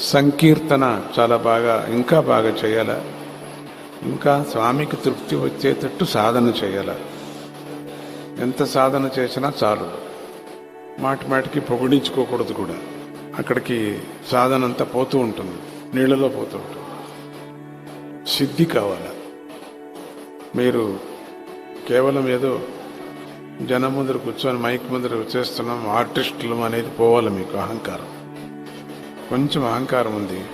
సంకీర్తన చాలా బాగా ఇంకా బాగా చేయాల. ఇంకా స్వామికి తృప్తి వచ్చేటట్టు సాధన చేయాల. ఎంత సాధన చేసినా చాలు. మాటి మాటికి పొగిడించుకోకూడదు కూడా. అక్కడికి సాధన అంతా పోతూ ఉంటుంది. నీళ్ళలో పోతూ ఉంటుంది. సిద్ధి కావాలి. మీరు కేవలం ఏదో జనం ముందర కూర్చొని మైక్ ముందర చేస్తున్నాం ఆర్టిస్టులం అనేది పోవాలి మీకు అహంకారం. కొంచెం అహంకారం ఉంది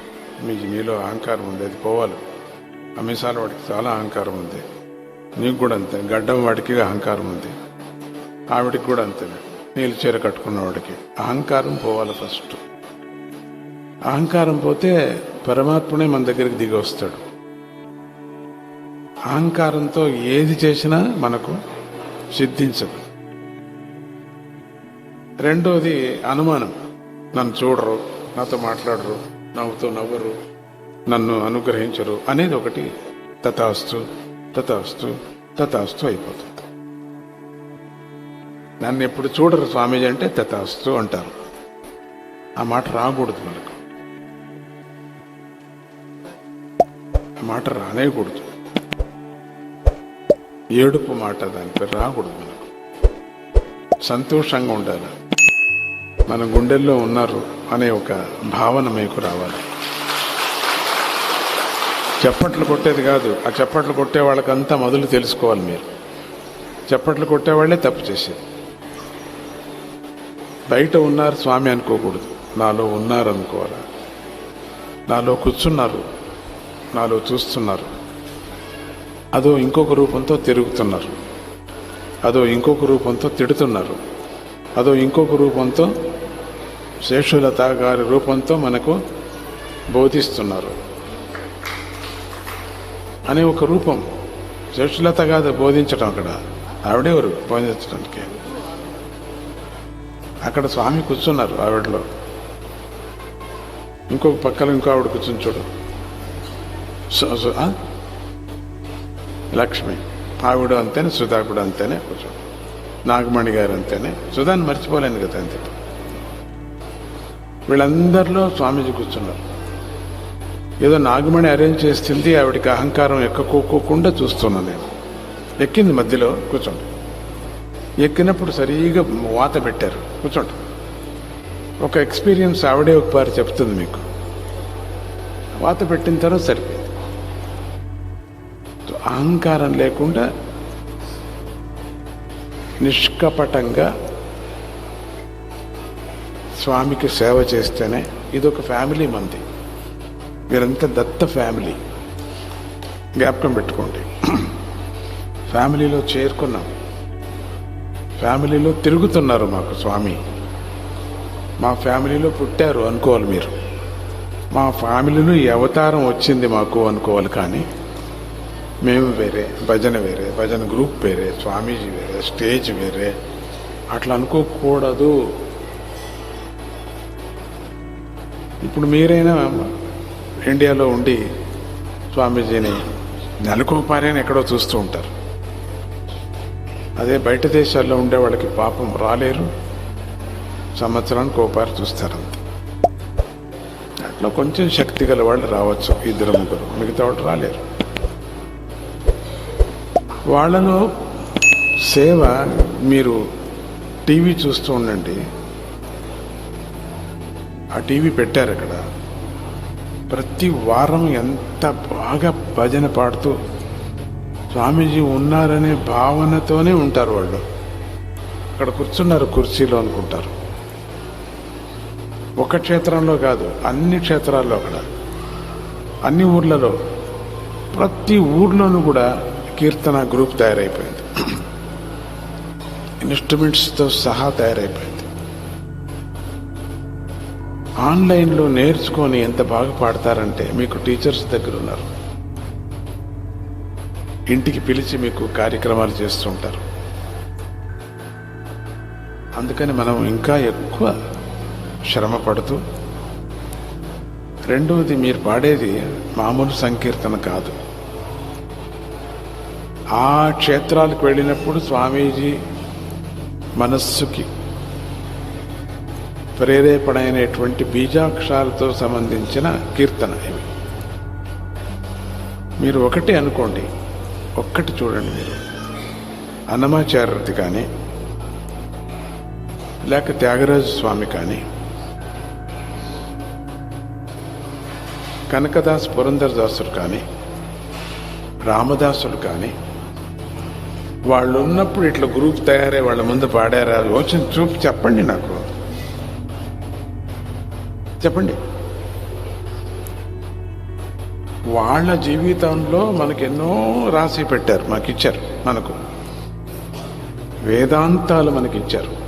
మీకు మీలో అహంకారం ఉంది అది పోవాలి. అమిసాల వాడికి చాలా అహంకారం ఉంది. నీకు కూడా అంతే గడ్డం వాడికి అహంకారం ఉంది. ఆవిడికి కూడా అంతే నీళ్ళు చీర కట్టుకున్న వాడికి. అహంకారం పోవాలి ఫస్ట్. అహంకారం పోతే పరమాత్మనే మన దగ్గరికి దిగి వస్తాడు. అహంకారంతో ఏది చేసినా మనకు సిద్ధించదు. రెండోది అనుమానం. నన్ను చూడరు నాతో మాట్లాడరు నవ్వుతో నవ్వరు నన్ను అనుగ్రహించరు అనేది ఒకటి. తథాస్తు తథాస్తు తథాస్తు అయిపోతుంది. నన్ను ఎప్పుడు చూడరు స్వామీజీ అంటే తథాస్తు అంటారు. ఆ మాట రాకూడదు మనకు. ఆ మాట రానేకూడదు. ఏడుపు మాట దాని పేరు రాకూడదు మనకు. సంతోషంగా ఉండాలి. మన గుండెల్లో ఉన్నారు అనే ఒక భావన మీకు రావాలి. చప్పట్లు కొట్టేది కాదు. ఆ చప్పట్లు కొట్టే వాళ్ళకంతా మొదలు తెలుసుకోవాలి మీరు. చప్పట్లు కొట్టేవాళ్ళే తప్పు చేసేది. బయట ఉన్నారు స్వామి అనుకోకూడదు. నాలో ఉన్నారు అనుకోవాలి నాలో కూర్చున్నారు. నాలో చూస్తున్నారు. అదో ఇంకొక రూపంతో తిరుగుతున్నారు. అదో ఇంకొక రూపంతో తిడుతున్నారు. అదో ఇంకొక రూపంతో శేషులత గారి రూపంతో మనకు బోధిస్తున్నారు. అనే ఒక రూపం శేషులత కాదు బోధించడం అక్కడ. ఆవిడెవరు బోధించడానికి. అక్కడ స్వామి కూర్చున్నారు ఆవిడలో. ఇంకొక పక్కన ఇంకో ఆవిడ కూర్చుని చూడు. లక్ష్మి. ఆవిడ అంతేనే సుధా కూడా అంతేనే కూర్చోండి నాగమణి గారు అంతేనే. సుధాన్ని మర్చిపోలేను కదా అంతే. వీళ్ళందరిలో స్వామీజీ కూర్చున్నారు. ఏదో నాగమణి అరేంజ్ చేస్తుంది ఆవిడకి అహంకారం ఎక్కకోకుండా చూస్తున్నాను నేను. ఎక్కింది మధ్యలో కూర్చోండి. ఎక్కినప్పుడు సరిగా వాత పెట్టారు కూర్చోండి. ఒక ఎక్స్పీరియన్స్ ఆవిడే ఒక పారి చెప్తుంది మీకు. వాత పెట్టిన తర్వాత సరిపోయింది. అహంకారం లేకుండా నిష్కపటంగా స్వామికి సేవ చేస్తేనే ఇదొక ఫ్యామిలీ మంది. మీరంతా దత్త ఫ్యామిలీ. జ్ఞాపకం పెట్టుకోండి. ఫ్యామిలీలో చేరుకున్నాం. ఫ్యామిలీలో తిరుగుతున్నారు మాకు స్వామి. మా ఫ్యామిలీలో పుట్టారు అనుకోవాలి మీరు. మా ఫ్యామిలీలో ఈ అవతారం వచ్చింది మాకు అనుకోవాలి కానీ మేము వేరే భజన వేరే భజన గ్రూప్ వేరే స్వామీజీ వేరే స్టేజ్ వేరే. అట్లా అనుకోకూడదు. ఇప్పుడు మీరైనా ఇండియాలో ఉండి స్వామీజీని నెలకోపారైనా ఎక్కడో చూస్తూ ఉంటారు. అదే బయట దేశాల్లో ఉండే వాళ్ళకి పాపం రాలేరు. సంవత్సరానికి ఒకపారి చూస్తారు అంతే. అట్లా కొంచెం శక్తి గల వాళ్ళు రావచ్చు ఇద్దరు ముగ్గురు. మిగతా వాళ్ళు రాలేరు. వాళ్ళలో సేవ మీరు టీవీ చూస్తూ ఉండండి. ఆ టీవీ పెట్టారు అక్కడ. ప్రతి వారం ఎంత బాగా భజన పాడుతూ స్వామీజీ ఉన్నారనే భావనతోనే ఉంటారు వాళ్ళు. అక్కడ కూర్చున్నారు కుర్చీలో అనుకుంటారు. ఒక క్షేత్రంలో కాదు అన్ని క్షేత్రాల్లో అక్కడ. అన్ని ఊర్లలో. ప్రతి ఊర్లోనూ కూడా కీర్తన గ్రూప్ తయారైపోయింది. ఇన్స్ట్రుమెంట్స్తో సహా తయారైపోయింది. ఆన్లైన్లో నేర్చుకొని ఎంత బాగా పాడతారంటే మీకు టీచర్స్ దగ్గర ఉన్నారు. ఇంటికి పిలిచి మీకు కార్యక్రమాలు చేస్తుంటారు అందుకని మనం ఇంకా ఎక్కువ శ్రమ పడుతూ రెండవది మీరు పాడేది మామూలు సంకీర్తన కాదు. ఆ క్షేత్రాలకు వెళ్ళినప్పుడు స్వామీజీ మనస్సుకి ప్రేరేపణైనటువంటి బీజాక్షరాలతో సంబంధించిన కీర్తన ఇవి. మీరు ఒకటి అనుకోండి ఒక్కటి చూడండి మీరు. అన్నమాచార్యది కానీ లేక త్యాగరాజు స్వామి కానీ కనకదాస్ పురంధరదాసుడు కానీ రామదాసుడు కానీ వాళ్ళు ఉన్నప్పుడు ఇట్లా గ్రూప్ తయారై వాళ్ళ ముందు పాడారా? వచ్చిన చూపు చెప్పండి నాకు. చెప్పండి. వాళ్ళ జీవితంలో మనకి ఎన్నో రాసి పెట్టారు మాకు ఇచ్చారు మనకు. వేదాంతాలు మనకి ఇచ్చారు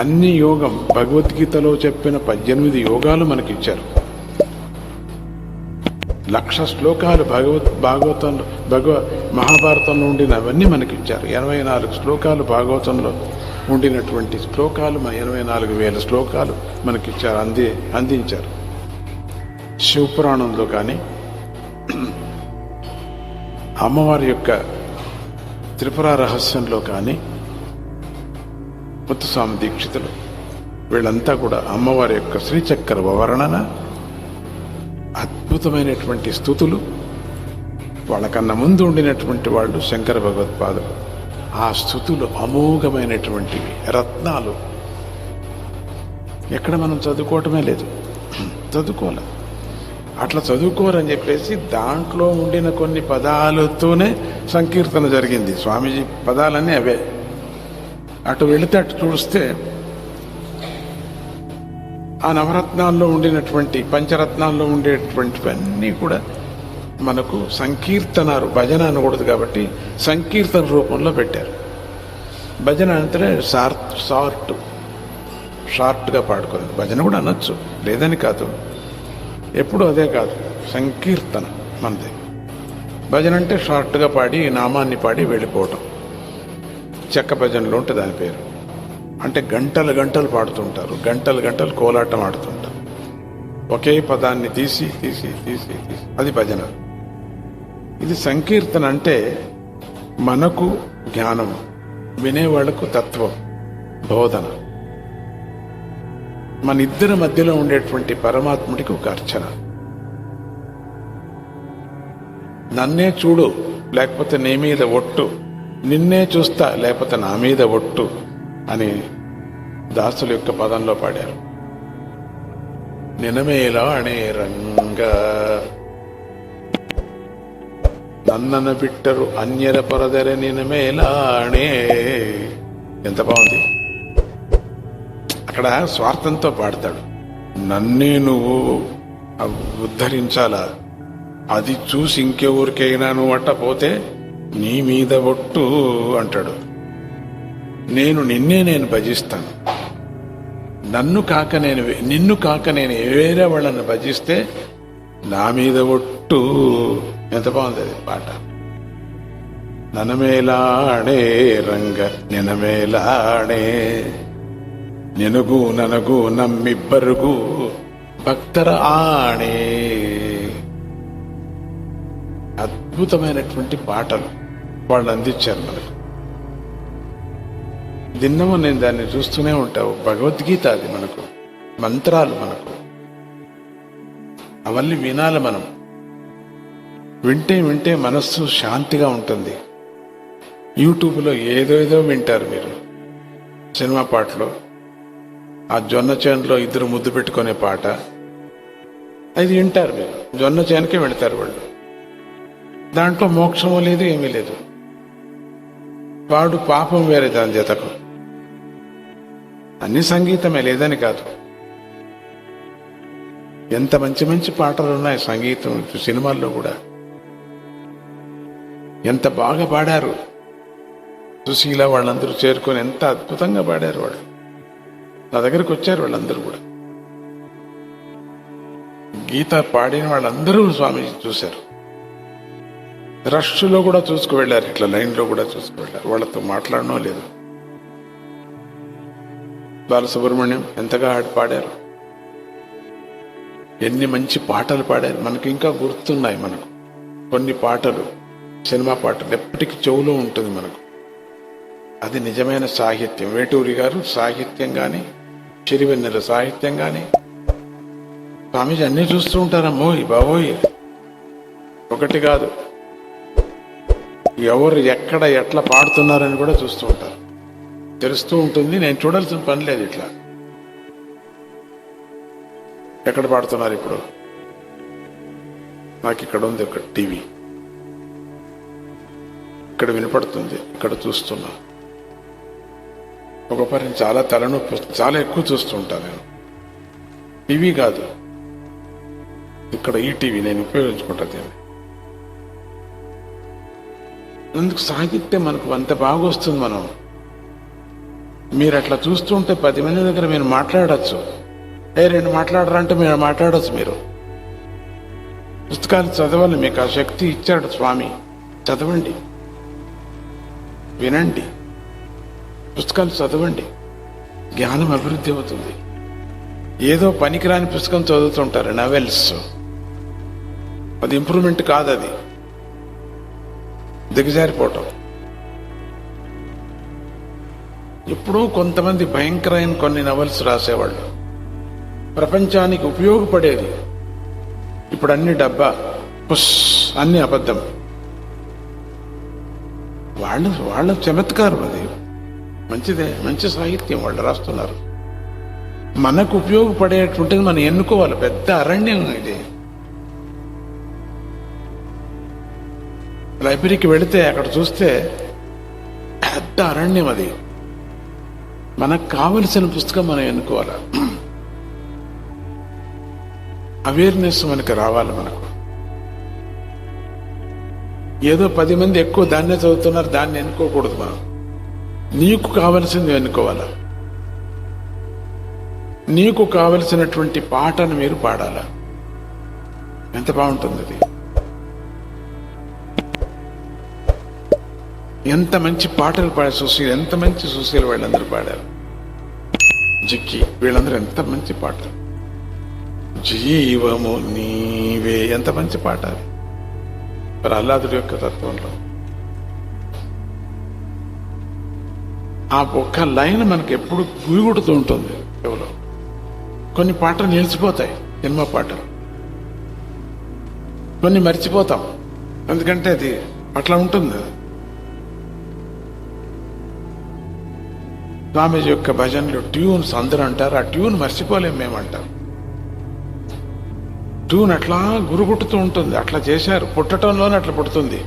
అన్ని యోగం భగవద్గీతలో చెప్పిన పద్దెనిమిది యోగాలు మనకి ఇచ్చారు లక్ష శ్లోకాలు భగవత్ భాగవతంలో భగవ మహాభారతంలో ఉండినవన్నీ మనకి ఇచ్చారు ఎనభై నాలుగు శ్లోకాలు భాగవతంలో ఉండినటువంటి శ్లోకాలు మన ఎనభై నాలుగు వేల శ్లోకాలు మనకిచ్చారు అంది అందించారు. శివపురాణంలో కానీ అమ్మవారి యొక్క త్రిపుర రహస్యంలో కానీ ముత్తుస్వామి దీక్షితులు వీళ్ళంతా కూడా అమ్మవారి యొక్క శ్రీచక్ర వర్ణన అద్భుతమైనటువంటి స్థుతులు వాళ్ళకన్నా ముందు ఉండినటువంటి వాళ్ళు శంకర భగవత్పాదులు. ఆ స్థుతులు అమోఘమైనటువంటివి రత్నాలు. ఎక్కడ మనం చదువుకోవటమే లేదు. చదువుకోలేదు అట్లా చదువుకోరని చెప్పేసి దాంట్లో ఉండిన కొన్ని పదాలతోనే సంకీర్తన జరిగింది. స్వామీజీ పదాలన్నీ అవే. అటు వెళితే అటు చూస్తే ఆ నవరత్నాల్లో ఉండినటువంటి పంచరత్నాల్లో ఉండేటువంటివన్నీ కూడా మనకు సంకీర్తనారు భజన అనకూడదు కాబట్టి సంకీర్తన రూపంలో పెట్టారు. భజన అంటే షార్ట్ షార్ట్ షార్ట్గా పాడుకోలేదు భజన కూడా అనొచ్చు లేదని కాదు. ఎప్పుడు అదే కాదు సంకీర్తన మనది. భజన అంటే షార్ట్గా పాడి నామాన్ని పాడి వెళ్ళిపోవటం. చెక్క భజనలో ఉంటుంది దాని పేరు. అంటే గంటలు గంటలు పాడుతుంటారు. గంటలు గంటలు కోలాటం ఆడుతుంటారు. ఒకే పదాన్ని తీసి తీసి తీసి తీసి. అది భజన. ఇది సంకీర్తన అంటే మనకు జ్ఞానం వినేవాళ్ళకు తత్వం బోధన. మన ఇద్దరి మధ్యలో ఉండేటువంటి పరమాత్ముడికి ఒక అర్చన. నన్నే చూడు లేకపోతే నీ మీద ఒట్టు. నిన్నే చూస్తా లేకపోతే నా మీద ఒట్టు. అని దాసుల యొక్క పదంలో పాడారు. నినమేలా అనే రంగా. నన్నన బిట్టరు అన్యర పొరదర నినమేలాణే ఎంత బాగుంది. అక్కడ స్వార్థంతో పాడతాడు. నన్నే నువ్వు ఉద్ధరించాలా? అది చూసి ఇంకెవరికైనా నువ్వు అట్ట పోతే నీ మీద ఒట్టు అంటాడు. నేను నిన్నే నేను భజిస్తాను. నన్ను కాక నేను నిన్ను కాక నేను వేరే వాళ్ళని భజిస్తే నా మీద ఒట్టు. ఎంత బాగుంది అది పాట. ననమేలాడే రంగ నినమేలాడే. నెనుగు ననగు నమ్మిబ్బరుగు భక్తర ఆణే అద్భుతమైనటువంటి పాటలు వాళ్ళు అందించారు మనకు. దిన్నము నేను దాన్ని చూస్తూనే ఉంటావు. భగవద్గీత అది మనకు. మంత్రాలు మనకు. అవన్నీ వినాలి మనం. వింటే వింటే మనస్సు శాంతిగా ఉంటుంది. యూట్యూబ్లో ఏదో ఏదో వింటారు మీరు. సినిమా పాటలు. ఆ జొన్న చేనులో ఇద్దరు ముద్దు పెట్టుకునే పాట. అది వింటారు మీరు. జొన్న చేనుకే వెళతారు వాళ్ళు. దాంట్లో మోక్షము లేదు ఏమీ లేదు. వాడు పాపం వేరే దాని చేతకు. అన్ని సంగీతమే లేదని కాదు. ఎంత మంచి మంచి పాటలు ఉన్నాయి సంగీతం సినిమాల్లో కూడా. ఎంత బాగా పాడారు. సుశీల వాళ్ళందరూ చేరుకొని ఎంత అద్భుతంగా పాడారు వాళ్ళు. నా దగ్గరకు వచ్చారు వాళ్ళందరూ కూడా. గీత పాడిన వాళ్ళందరూ స్వామి చూశారు. రష్లో కూడా చూసుకు వెళ్ళారు ఇట్లా లైన్లో కూడా చూసుకు వెళ్ళారు వాళ్ళతో మాట్లాడడం లేదు. బాలసుబ్రహ్మణ్యం ఎంతగా ఆడి పాడారు. ఎన్ని మంచి పాటలు పాడారు. మనకి ఇంకా గుర్తున్నాయి మనకు. కొన్ని పాటలు సినిమా పాటలు ఎప్పటికీ చెవులో ఉంటుంది మనకు. అది నిజమైన సాహిత్యం. వేటూరి గారు సాహిత్యం కానీ చిరివెన్నెల సాహిత్యం కానీ స్వామీజీ అన్నీ చూస్తూ ఉంటారమ్మోయ్ బాబోయ్. ఒకటి కాదు. ఎవరు ఎక్కడ ఎట్లా పాడుతున్నారని కూడా చూస్తూ ఉంటారు. తెలుస్తూ ఉంటుంది. నేను చూడాల్సిన పని లేదు ఇట్లా. ఎక్కడ పాడుతున్నారు ఇప్పుడు? నాకు ఇక్కడ ఉంది ఒక టీవీ. ఇక్కడ వినపడుతుంది ఇక్కడ చూస్తున్నా. ఒక పని చాలా తలనొప్పి వస్తుంది. చాలా ఎక్కువ చూస్తూ ఉంటాను నేను. టీవీ కాదు. ఇక్కడ ఈ టీవీ నేను ఉపయోగించుకుంటా దీన్ని. అందుకు సాహిత్యం మనకు అంత బాగా వస్తుంది మనం. మీరు అట్లా చూస్తుంటే పది మంది దగ్గర మీరు మాట్లాడచ్చు. ఏ రెండు మాట్లాడరంటే మీరు మాట్లాడచ్చు మీరు. పుస్తకాలు చదవాలి మీకు ఆ శక్తి ఇచ్చాడు స్వామి. చదవండి. వినండి. పుస్తకాలు చదవండి. జ్ఞానం అభివృద్ధి అవుతుంది. ఏదో పనికిరాని పుస్తకం చదువుతుంటారు నవెల్స్. అది ఇంప్రూవ్మెంట్ కాదు అది దిగజారిపోవటం. ఎప్పుడూ కొంతమంది భయంకరమైన కొన్ని నవల్స్ రాసేవాళ్ళు. ప్రపంచానికి ఉపయోగపడేది ఇప్పుడు అన్ని డబ్బా పుస్ అన్ని అబద్ధం. వాళ్ళు వాళ్ళ చమత్కారం అది. మంచిదే మంచి సాహిత్యం వాళ్ళు రాస్తున్నారు. మనకు ఉపయోగపడేటువంటిది మనం ఎన్నుకోవాలి. పెద్ద అరణ్యం ఇది. లైబ్రరీకి వెళితే అక్కడ చూస్తే పెద్ద అరణ్యం అది. మనకు కావలసిన పుస్తకం మనం ఎన్నుకోవాలి? అవేర్నెస్ మనకి రావాలి మనకు. ఏదో పది మంది ఎక్కువ దాన్నే చదువుతున్నారు దాన్ని ఎన్నుకోకూడదు మనం. నీకు కావలసింది ఎన్నుకోవాలా? నీకు కావలసినటువంటి పాటను మీరు పాడాలా? ఎంత బాగుంటుంది అది? ఎంత మంచి పాటలు పాడారు సుశీల్ ఎంత మంచి సుశీల్ వాళ్ళందరూ పాడారు. జిక్కి వీళ్ళందరూ ఎంత మంచి పాటలు. జీవము నీవే ఎంత మంచి పాట ప్రహ్లాదుడి యొక్క తత్వంలో. ఆ ఒక్క లైన్ మనకి ఎప్పుడు గురుగుడుతూ ఉంటుంది ఎవరో. కొన్ని పాటలు నిలిచిపోతాయి సినిమా పాటలు. కొన్ని మర్చిపోతాం. ఎందుకంటే అది అట్లా ఉంటుంది. స్వామీజీ యొక్క భజనలు ట్యూన్స్ అందరూ అంటారు ఆ ట్యూన్ మర్చిపోలేం మేము అంటాం ట్యూన్ అట్లా గురుగుట్టుతూ ఉంటుంది అట్లా చేశారు పుట్టడంలోనే అట్లా పుడుతుంది.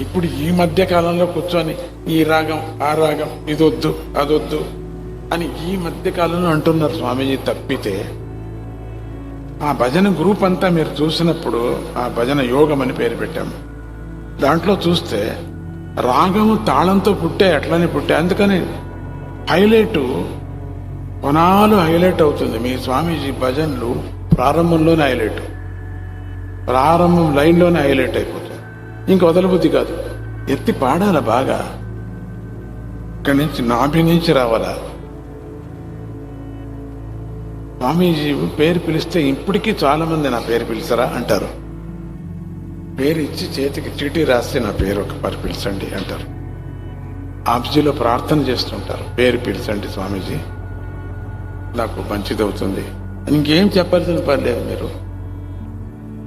ఇప్పుడు ఈ మధ్య కాలంలో కూర్చొని ఈ రాగం ఆ రాగం ఇదొద్దు అదొద్దు అని ఈ మధ్య కాలంలో అంటున్నారు స్వామీజీ తప్పితే ఆ భజన గ్రూప్ అంతా మీరు చూసినప్పుడు ఆ భజన యోగం అని పేరు పెట్టాము దాంట్లో చూస్తే రాగము తాళంతో పుట్టే అట్లనే పుట్టే. అందుకని హైలైట్ కొనాలు హైలైట్ అవుతుంది. మీ స్వామీజీ భజనలు ప్రారంభంలోనే హైలైట్. ప్రారంభం లైన్లోనే హైలైట్ అయిపోతుంది ఇంక వదలబుద్ధి కాదు. ఎత్తి పాడాల బాగా? ఇక్కడి నుంచి నాభి నుంచి రావాలా? స్వామీజీ పేరు పిలిస్తే ఇప్పటికీ చాలా మంది నా పేరు పిలుస్తారా? అంటారు. పేరు ఇచ్చి చేతికి చీటీ రాస్తే నా పేరు ఒక పరి పిలిచండి అంటారు. ఆబ్జీలో ప్రార్థన చేస్తుంటారు. పేరు పిలిచండి స్వామీజీ. నాకు మంచిదవుతుంది. ఇంకేం చెప్పాల్సిన పని లేదు మీరు.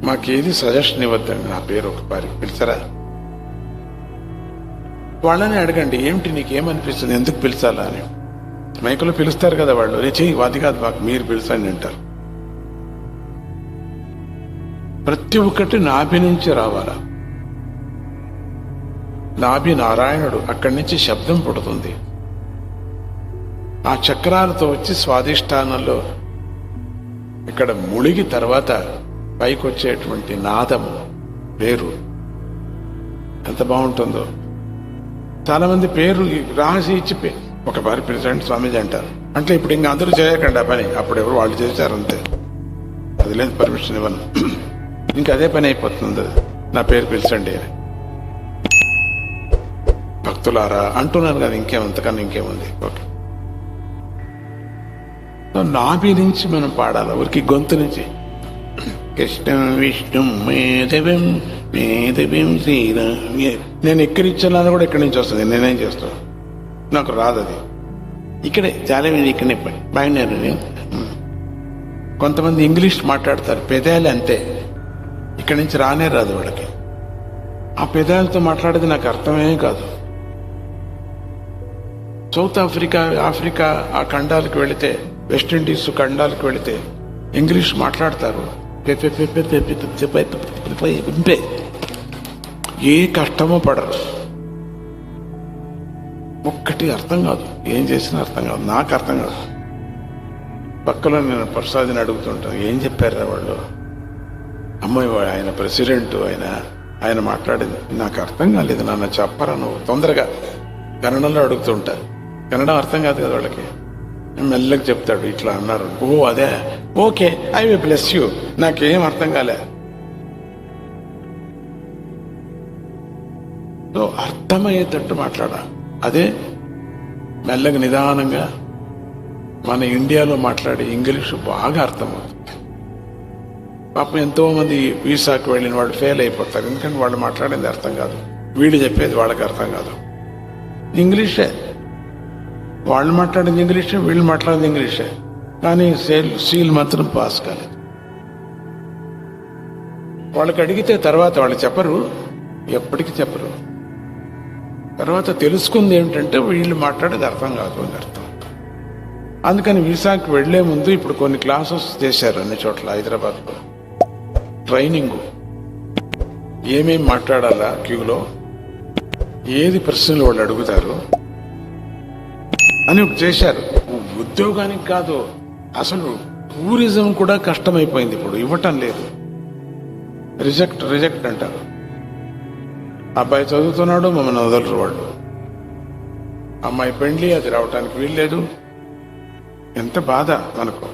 మాకేది సజెషన్ ఇవ్వద్దండి నా పేరు ఒక పరి పిలిచరా? వాళ్ళని అడగండి ఏమిటి నీకేమనిపిస్తుంది ఎందుకు పిలిచాలా అని. మైకులు పిలుస్తారు కదా వాళ్ళు. "ఏ చెయ్యి అది కాదు మాకు మీరు పిలిచండి అంటారు. ప్రతి ఒక్కటి నాభి నుంచి రావాలా? నాభి నారాయణుడు అక్కడి నుంచి శబ్దం పుడుతుంది. ఆ చక్రాలతో వచ్చి స్వాధిష్టానంలో ఇక్కడ ముడిగి తర్వాత పైకి వచ్చేటువంటి నాదము పేరు ఎంత బాగుంటుందో. చాలా మంది పేరు రాసి ఇచ్చి ఒక వారి పిలిచండి స్వామీజీ అంటారు. అంటే ఇప్పుడు ఇంకా అందరూ చేయకండి ఆ పని. అప్పుడు ఎవరు వాళ్ళు చేశారంతే అది లేదు పర్మిషన్ ఇవ్వను. ఇంకా అదే పని అయిపోతుంది. నా పేరు పిలిచండి అని. భక్తులారా అంటున్నారు కదా ఇంకేమంతకన్నా ఇంకేముంది? ఓకే. నాభి నుంచి మనం పాడాలి? ఊరికి గొంతు నుంచి. కృష్ణం విష్ణు మేధవిం మేధవిం శ్రీరామ్. నేను ఎక్కడిచ్చాను కూడా ఇక్కడి నుంచి వస్తుంది. నేనేం చేస్తాను నాకు రాదు అది. ఇక్కడే చాలా మంది ఇక్కడనే బాగున్నారు నేను కొంతమంది ఇంగ్లీష్ మాట్లాడతారు. పెదాలు అంతే. ఇక్కడి నుంచి రానే రాదు వాడికి ఆ పెదాలతో మాట్లాడేది నాకు అర్థమే కాదు సౌత్ ఆఫ్రికా ఆఫ్రికా ఆ ఖండాలకు వెళితే వెస్టిండీస్ ఖండాలకు వెళితే ఇంగ్లీష్ మాట్లాడతారు ఏ కష్టమో పడరు ఒక్కటి అర్థం కాదు ఏం చేసినా అర్థం కాదు నాకు అర్థం కాదు పక్కలో నేను ప్రసాదిని అడుగుతుంటాను ఏం చెప్పారు వాళ్ళు అమ్మాయి వాడు ఆయన ప్రెసిడెంట్ ఆయన ఆయన మాట్లాడేది. నాకు అర్థం కాలేదు నాన్న చెప్పరా నువ్వు? తొందరగా కన్నడంలో అడుగుతుంటారు కన్నడం అర్థం కాదు కదా వాళ్ళకి. మెల్లగా చెప్తాడు ఇట్లా అన్నారు. ఓ అదే. Okay I we plus you. నాకేం అర్థం కాలే. సో అర్థమయ్యేటట్టు మాట్లాడా. అదే మెల్లగా నిదానంగా మన ఇండియాలో మాట్లాడే ఇంగ్లీషు బాగా అర్థమవుతుంది. పాపం ఎంతోమంది వీసాకు వెళ్ళిన వాళ్ళు ఫెయిల్ అయిపోతారు. ఎందుకంటే వాళ్ళు మాట్లాడేది అర్థం కాదు. వీళ్ళు చెప్పేది వాళ్ళకి అర్థం కాదు. ఇంగ్లీషే. వాళ్ళు మాట్లాడేది ఇంగ్లీషే వీళ్ళు మాట్లాడేది ఇంగ్లీషే. కానీ సేల్ సీల్ మాత్రం పాస్ కాలేదు. వాళ్ళకి అడిగితే తర్వాత వాళ్ళు చెప్పరు ఎప్పటికీ చెప్పరు. తర్వాత తెలుసుకుంది ఏమిటంటే వీళ్ళు మాట్లాడేది అర్థం కాదు అని అర్థం. అందుకని వీసాకి వెళ్ళే ముందు ఇప్పుడు కొన్ని క్లాసెస్ చేశారు అన్ని చోట్ల హైదరాబాద్లో. ట్రైనింగ్. ఏమేం మాట్లాడాలా క్యూలో? ఏది ప్రశ్నలు వాళ్ళు అడుగుతారు? అని ఒకటి చేశారు. ఉద్యోగానికి కాదు అసలు టూరిజం కూడా కష్టమైపోయింది ఇప్పుడు ఇవ్వటం లేదు. రిజెక్ట్ రిజెక్ట్ అంటారు. అబ్బాయి చదువుతున్నాడు మమ్మల్ని వదలరు వాళ్ళు. అమ్మాయి పెండ్లి అది రావటానికి వీల్లేదు. ఎంత బాధ మనకు.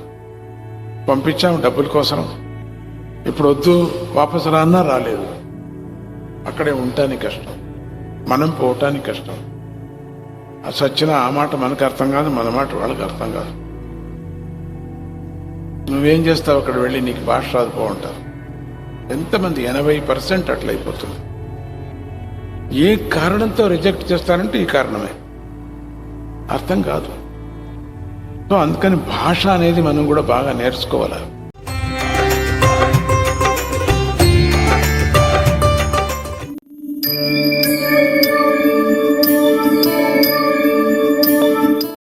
పంపించాము డబ్బుల కోసం. ఇప్పుడు వద్దు వాపసు రాన్నా రాలేదు. అక్కడే ఉండటానికి కష్టం. మనం పోవటానికి కష్టం. ఆ సచ్చిన ఆ మాట మనకు అర్థం కాదు మన మాట వాళ్ళకి అర్థం కాదు. నువ్వేం చేస్తావు అక్కడ వెళ్ళి? నీకు భాష రాదు బాగుంటారు ఎంతమంది? ఎనభై పర్సెంట్ అట్లయిపోతుంది. ఏ కారణంతో రిజెక్ట్ చేస్తారంటే ఈ కారణమే. అర్థం కాదు. సో అందుకని భాష అనేది మనం కూడా బాగా నేర్చుకోవాలి?